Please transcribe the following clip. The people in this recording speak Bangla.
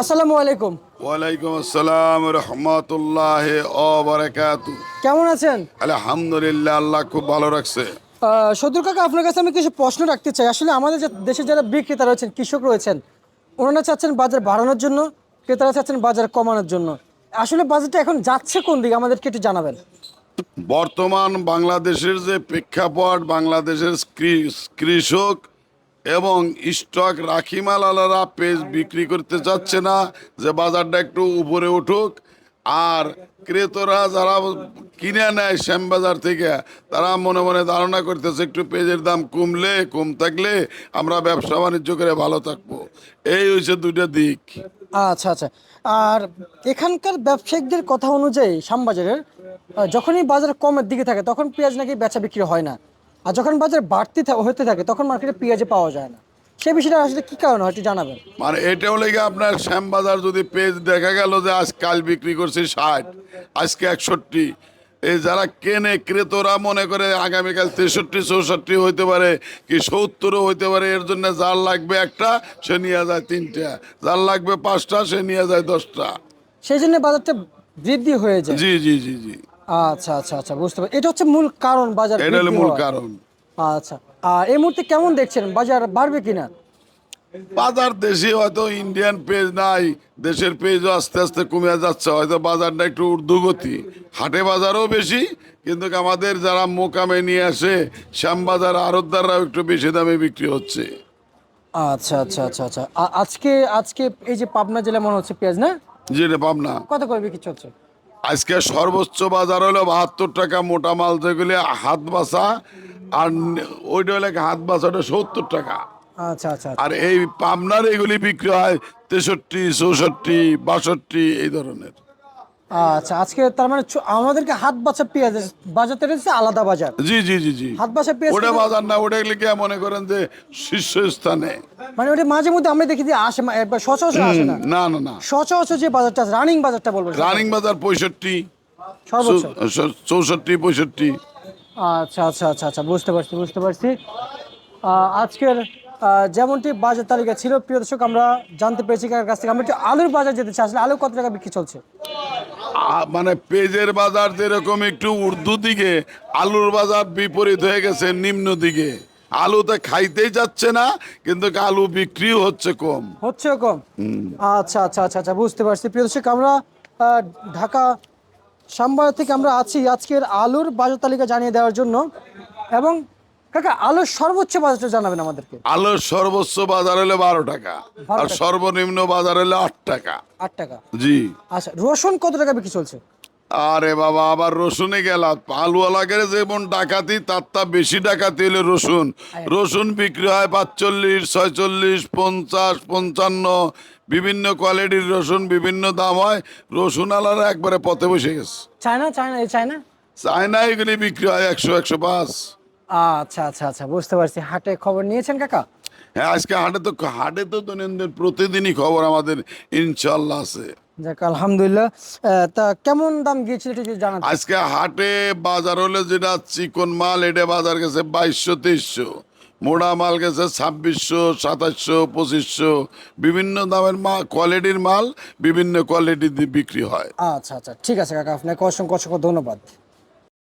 আসসালামু আলাইকুম। ওয়ালাইকুম আসসালাম রহমতুল্লাহ ও বারাকাতু। কেমন আছেন? আলহামদুলিল্লাহ আল্লাহ খুব ভালো রাখছে। সদুর কাকা আপনার কাছে আমি কিছু প্রশ্ন রাখতে চাই। আসলে আমাদের যে দেশে যারা বিক্রেতা রয়েছেন কৃষক রয়েছেন ওনারা চাচ্ছেন বাজার বাড়ানোর জন্য ক্রেতারা চাচ্ছেন বাজার কমানোর জন্য। আসলে বাজারটা এখন যাচ্ছে কোন দিকে আমাদেরকে একটু জানাবেন। বর্তমান বাংলাদেশের যে প্রেক্ষাপট বাংলাদেশের কৃষক এবং স্টক রাখিমালারা পেজ বিক্রি করতে চাচ্ছে না, যে বাজারটা একটু উপরে উঠুক। আর ক্রেতারা যারা কিনে নেয় শ্যামবাজার থেকে, তারা মনে মনে ধারণা করতেছে, একটু পেঁয়াজের দাম কমলে, কম থাকলে আমরা ব্যবসা বাণিজ্য করে ভালো থাকব। এই হচ্ছে দুইটা দিক। আচ্ছা আচ্ছা। আর এখানকার ব্যবসায়িকদের কথা অনুযায়ী শ্যামবাজারের যখনই বাজার কমের দিকে থাকে, তখন পেঁয়াজ নাকি বেচা বিক্রি হয় না। আর যখন বাজার বাড়তি হতে থাকে তখন মার্কেটে পেঁয়াজ পাওয়া যায় না। সে বিষয়টা আসলে কি কারণে হয় একটু জানাবেন। মানে এটাও লেগে আপনার শ্যামবাজার যদি পেজ দেখা গেল যে আজ কাল বিক্রি করছে ষাট আজকে একষট্টি এই যারা কেনে ক্রেতরা মনে করে আগামীকাল তেষট্টি চৌষট্টি হইতে পারে কি সত্তরও হইতে পারে এর জন্য যার লাগবে একটা সে নিয়ে যায় তিনটা। যার লাগবে পাঁচটা সে নিয়ে যায় দশটা। সেই জন্য বাজারটা বৃদ্ধি হয়ে যায়। জি জি জি জি। আচ্ছা আচ্ছা আচ্ছা বুঝতে পারি এটা হচ্ছে মূল কারণ বাজার এটা হলো মূল কারণ। আচ্ছা আর এই মুহূর্তে কেমন দেখছেন? বাজার বাড়বে কিনা? বাজার দেশে হয়তো ইন্ডিয়ান পেজ নাই দেশের পেজও আস্তে আস্তে কমে যাচ্ছে হয়তো বাজারটা একটু ঊর্ধ্বগতি হাটে বাজারও বেশি কিন্তু আমাদের যারা মোকামে নিয়ে আসে শ্যামবাজার আড়তদাররাও একটু বেশি দামে বিক্রি হচ্ছে। আচ্ছা আচ্ছা আচ্ছা আচ্ছা। আজকে আজকে এই যে পাবনা জেলা মনে হচ্ছে পেঁয়াজ না? যেটা পাবনা। কত করে বিক্রি চলছে? আজকে সর্বোচ্চ বাজার হলো বাহাত্তর টাকা মোটা মাল যেগুলি হাত বাসা আর ওইটা হলে হাত বাসাটা সত্তর টাকা। আচ্ছা আচ্ছা। আর এই পাবনার এগুলি বিক্রি হয় তেষট্টি চৌষট্টি বাষট্টি এই ধরনের। আচ্ছা আজকে তার মানে আমাদেরকে হাত বাছা পেঁয়াজ বাজারটা রয়েছে আলাদা বাজার। জি জি জি জি। হাত বাছা পেঁয়াজ ওটা বাজার না ওটা লিখে মনে করেন যে শীর্ষস্থানে। মানে ওটা মাঝে মধ্যে আমরা দেখি যে আসে সচরাচর আসে না। না না না। সচরাচর যে বাজারটা রানিং বাজারটা বলব রানিং বাজার পঁয়ষট্টি। সর্বোচ্চ। চৌষট্টি পঁয়ষট্টি। আচ্ছা আচ্ছা আচ্ছা আচ্ছা বুঝতে পারছি বুঝতে পারছি। আজকের যেমনটি বাজার তালিকা ছিল প্রিয় দর্শক আমরা জানতে পেরেছি কার কাছ থেকে। আমরা একটু আলুর বাজার যেতে চাই আসলে আলু কত টাকা বিক্রি চলছে? মানে পেঁয়াজের বাজার যেরকম একটু উর্দু দিকে আলুর বাজার বিপরীত হয়ে গেছে নিম্ন দিকে। আলুতে খাইতেই যাচ্ছে না কিন্তু আলু বিক্রিও হচ্ছে কম। হচ্ছে কম? আচ্ছা আচ্ছা আচ্ছা আচ্ছা বুঝতে পারছি। প্রিয় দর্শক আমরা ঢাকা সাম্বার থেকে আমরা আছি আজকের আলুর বাজার তালিকা জানিয়ে দেওয়ার জন্য। এবং কাকা আলুর সর্বোচ্চ বাজারটা জানাবেন আমাদেরকে। আলুর সর্বোচ্চ বাজার হলে বারো টাকা। আর সর্বনিম্ন বাজার হলে আট টাকা। আট টাকা। জি। আচ্ছা রসুন কত টাকা বিক্রি চলছে? আরে বাবা আবার রসুনে গেলাম। আলুওয়ালাকে যেমন ডাকাতি তার তা বেশি ডাকাতি হলে রসুন। রসুন বিক্রি হয় পাঁচচল্লিশ ছয়চল্লিশ পঞ্চাশ পঞ্চান্ন। বিভিন্ন কোয়ালিটির রসুন বিভিন্ন দাম হয়। রসুন আলারা একবারে পথে বসে গেছে। China China China? চায়না এগুলি বিক্রি হয় একশো একশো পাঁচ। আচ্ছা আচ্ছা আচ্ছা বুঝতে পারছি। হাটে খবর নিয়েছেন কাকা? হ্যাঁ আজকে হাটে তো হাটে তো দৈনন্দিন প্রতিদিনই খবর আমাদের ইনশাল্লাহ আছে। যাক আলহামদুলিল্লাহ। তা কেমন দাম গিয়েছিল একটু জানাতে আজকে হাটে বাজার হলে যেটা চিকন মাল এটা বাজার গেছে বাইশশো তেইশশো। মোড়া মাল গেছে ছাব্বিশশো সাতাশশো পঁচিশশো। বিভিন্ন দামের মাল কোয়ালিটির মাল বিভিন্ন কোয়ালিটি দিয়ে বিক্রি হয়। আচ্ছা আচ্ছা ঠিক আছে কাকা আপনাকে অসংখ্য অসংখ্য ধন্যবাদ।